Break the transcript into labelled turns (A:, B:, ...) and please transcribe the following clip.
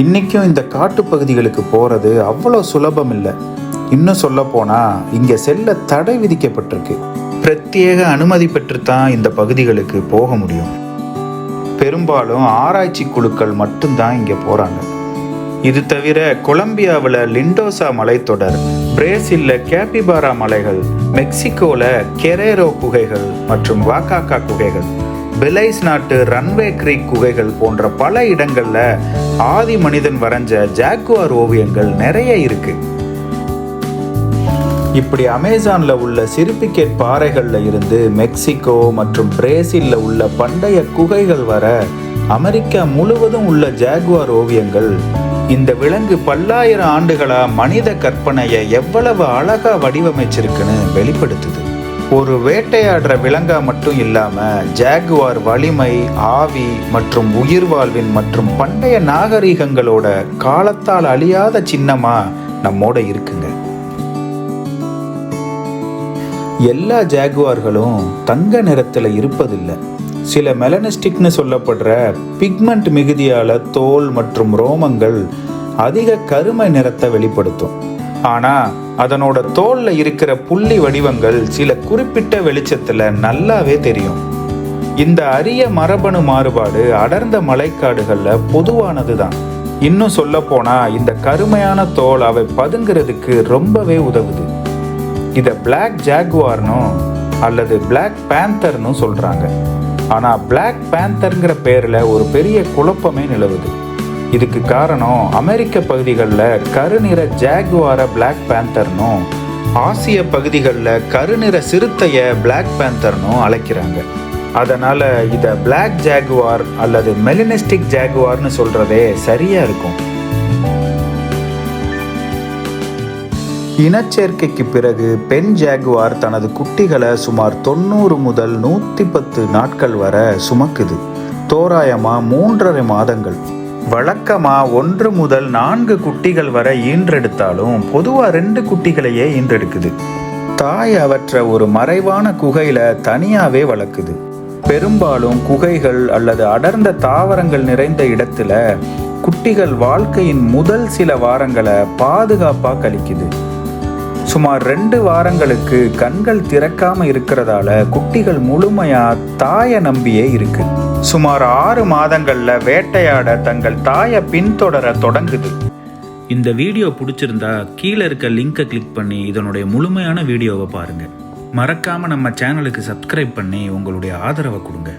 A: இன்னைக்கும் இந்த காட்டுப்பகுதிகளுக்கு போறது அவ்வளோ சுலபம் இல்லை இன்னும் சொல்ல போனா இங்க செல்ல தடை விதிக்கப்பட்டிருக்கு. பிரத்யேக அனுமதி பெற்று தான் இந்த பகுதிகளுக்கு போக முடியும். பெரும்பாலும் ஆராய்ச்சி குழுக்கள் மட்டும்தான் இங்க போறாங்க. இது தவிர கொலம்பியாவில் லிண்டோசா மலைத்தொடர் பிரேசில்ல கேபிபாரா மலைகள் மெக்சிகோல கெரேரோ குகைகள் மற்றும் வாக்காக்கா குகைகள். பெலைஸ் நாட்டு ரன்வே கிரீக் குகைகள் போன்ற பல இடங்களில் ஆதி மனிதன் வரைஞ்ச ஜாக்குவார் ஓவியங்கள் நிறைய இருக்கு. இப்படி அமேசானில் உள்ள சிறுபிகேட் பாறைகளில் இருந்து மெக்சிகோ மற்றும் பிரேசிலில் உள்ள பண்டைய குகைகள் வர அமெரிக்கா முழுவதும் உள்ள ஜாகுவார் ஓவியங்கள் இந்த விலங்கு பல்லாயிரம் ஆண்டுகளா மனித கற்பனையை எவ்வளவு அழகா வடிவமைச்சிருக்குன்னு வெளிப்படுத்துது. ஒரு வேட்டையாடுற விலங்கா மட்டும் இல்லாமல் ஜாகுவார் வலிமை ஆவி மற்றும் உயிர் வாழ்வின் மற்றும் பண்டைய நாகரீகங்களோட காலத்தால் அழியாத சின்னமா நம்மோட இருக்குங்க. எல்லா ஜாகுவார்களும் தங்க நிறத்தில் இருப்பதில்லை. சில மெலனிஸ்டிக்னு சொல்லப்படுற பிக்மெண்ட் மிகுதியால தோல் மற்றும் ரோமங்கள் அதிக கருமை நிறத்தை வெளிப்படுத்தும். ஆனா அதனோட தோல்ல இருக்கிற புள்ளி வடிவங்கள் சில குறிப்பிட்ட வெளிச்சத்துல நல்லாவே தெரியும். இந்த அரிய மரபணு மாறுபாடு அடர்ந்த மலைக்காடுகள்ல பொதுவானது தான் இன்னும் சொல்ல போனா இந்த கருமையான தோல் அவை பதுங்கிறதுக்கு ரொம்பவே உதவுது. இதை பிளாக் ஜாகுவார்னும் அல்லது பிளாக் பேந்தர்னு சொல்றாங்க. ஆனா பிளாக் பேந்தர்ங்கிற பேர்ல ஒரு பெரிய குழப்பமே நிலவுது. இதுக்கு காரணம் அமெரிக்க பகுதிகளில் கருநிற ஜாகுவாரை பிளாக் பேந்தர்னும் ஆசிய பகுதிகளில் கருநிற சிறுத்தைய பிளாக் பேந்தர்னும் அழைக்கிறாங்க. அதனால் இதை பிளாக் ஜாகுவார் அல்லது மெலினிஸ்டிக் ஜாகுவார்னு சொல்கிறதே சரியாக இருக்கும். இனச்சேர்க்கைக்கு பிறகு பெண் ஜாகுவார் தனது குட்டிகளை சுமார் தொண்ணூறு முதல் நூற்றி பத்து நாட்கள் வரை சுமக்குது. தோராயமாக மூன்றரை மாதங்கள். வழக்கமா ஒன்று முதல் நான்கு குட்டிகள் வரை ஈன்றெடுத்தாலும் பொதுவா ரெண்டு குட்டிகளையே ஈன்றெடுக்குது. தாய் அவற்றை ஒரு மறைவான குகையில தனியாவே வளர்க்குது. பெரும்பாலும் குகைகள் அல்லது அடர்ந்த தாவரங்கள் நிறைந்த இடத்துல குட்டிகள் வாழ்க்கையின் முதல் சில வாரங்களை பாதுகாப்பாக கழிக்குது. சுமார் ரெண்டு வாரங்களுக்கு கண்கள் திறக்காம இருக்கிறதால குட்டிகள் முழுமையா தாயை நம்பியே இருக்குது சுமார் ஆறு மாதங்கள்ல வேட்டையாட தங்கள் தாயை பின்தொடர தொடங்குது. இந்த வீடியோ பிடிச்சிருந்தா கீழே இருக்க லிங்கை கிளிக் பண்ணி இதனுடைய முழுமையான வீடியோவை பாருங்க. மறக்காம நம்ம சேனலுக்கு சப்ஸ்கிரைப் பண்ணி உங்களுடைய ஆதரவை கொடுங்க.